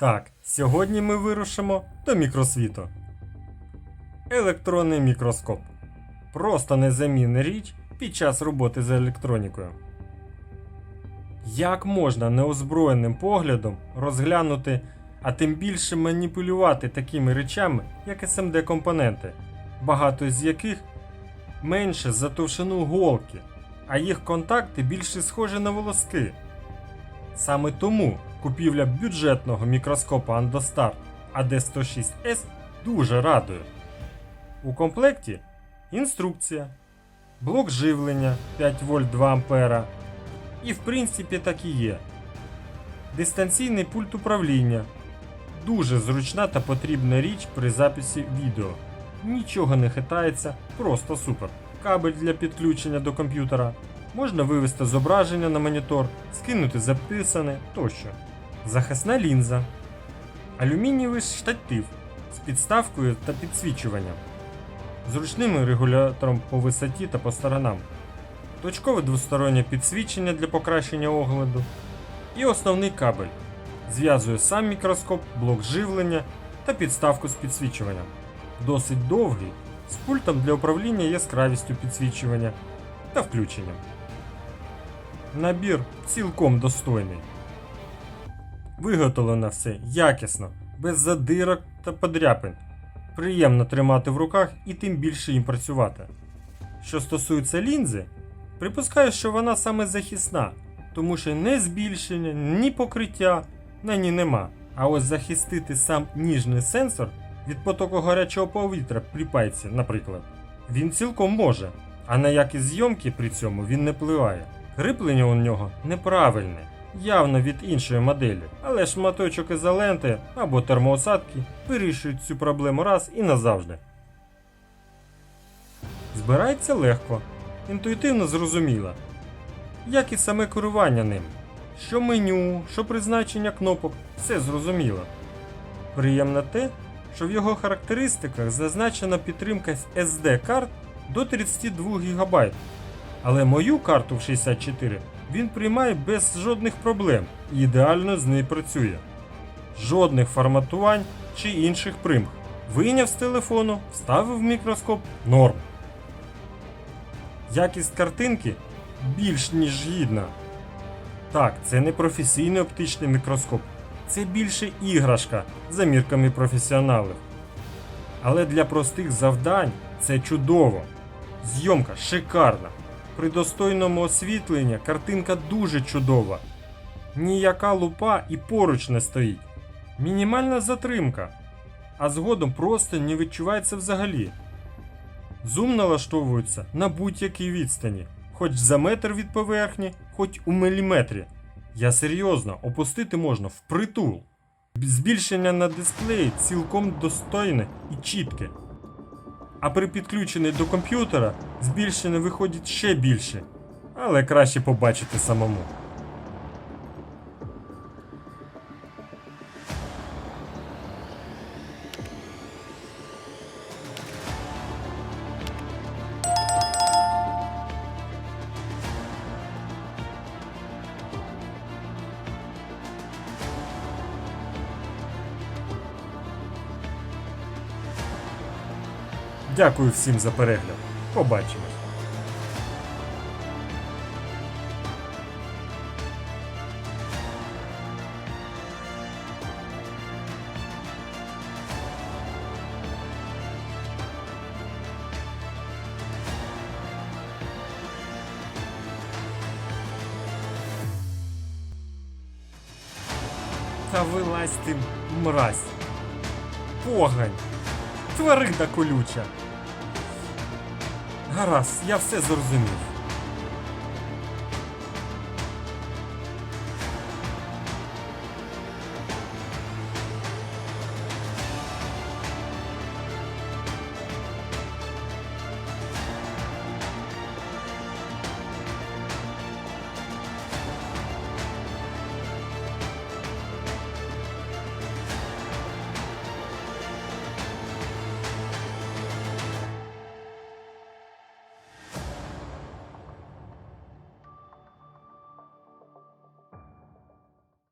Так, сьогодні ми вирушимо до мікросвіту. Електронний мікроскоп. Просто незамінна річ під час роботи з електронікою. Як можна неозброєним поглядом розглянути, а тим більше маніпулювати такими речами, як SMD компоненти, багато з яких менше за товщину голки, а їх контакти більше схожі на волоски. Саме тому купівля бюджетного мікроскопа Andostar AD106S дуже радує. У комплекті інструкція, блок живлення 5 вольт 2 А. І в принципі так і є. Дистанційний пульт управління. Дуже зручна та потрібна річ при записі відео. Нічого не хитається, просто супер. Кабель для підключення до комп'ютера. Можна вивести зображення на монітор, скинути записане тощо. Захисна лінза. Алюмінієвий штатив з підставкою та підсвічуванням. Зручним регулятором по висоті та по сторонам. Точкове двостороннє підсвічення для покращення огляду. І основний кабель. Зв'язує сам мікроскоп, блок живлення та підставку з підсвічуванням. Досить довгий, з пультом для управління яскравістю підсвічування та включенням. Набір цілком достойний. Виготовлено все якісно, без задирок та подряпин. Приємно тримати в руках і тим більше їм працювати. Що стосується лінзи, припускаю, що вона саме захисна, тому що ні збільшення, ні покриття на ній нема. А ось захистити сам ніжний сенсор від потоку гарячого повітря при пайці, наприклад, він цілком може, а на якість зйомки при цьому він не впливає. Кріплення у нього неправильне, явно від іншої моделі, але шматочок ізоленти або термоосадки вирішують цю проблему раз і назавжди. Збирається легко, інтуїтивно зрозуміло, як і саме керування ним. Що меню, що призначення кнопок, все зрозуміло. Приємно те, що в його характеристиках зазначена підтримка SD карт до 32 ГБ. Але мою карту в 64 він приймає без жодних проблем і ідеально з нею працює. Жодних форматувань чи інших примх. Вийняв з телефону, вставив в мікроскоп норм. Якість картинки більш ніж гідна. Так, це не професійний оптичний мікроскоп, це більше іграшка за мірками професіоналів. Але для простих завдань це чудово. Зйомка шикарна. При достойному освітленні картинка дуже чудова. Ніяка лупа і поруч не стоїть. Мінімальна затримка, а згодом просто не відчувається взагалі. Зум налаштовується на будь-якій відстані, хоч за метр від поверхні, хоч у міліметрі. Я серйозно, опустити можна впритул. Збільшення на дисплеї цілком достойне і чітке. А при підключенні до комп'ютера збільшення виходить ще більше, але краще побачити самому. Дякую всім за перегляд. Побачимось. Та вилазь ти, мразь. Погань. Тварина колюча. Гаразд, я все зрозумів.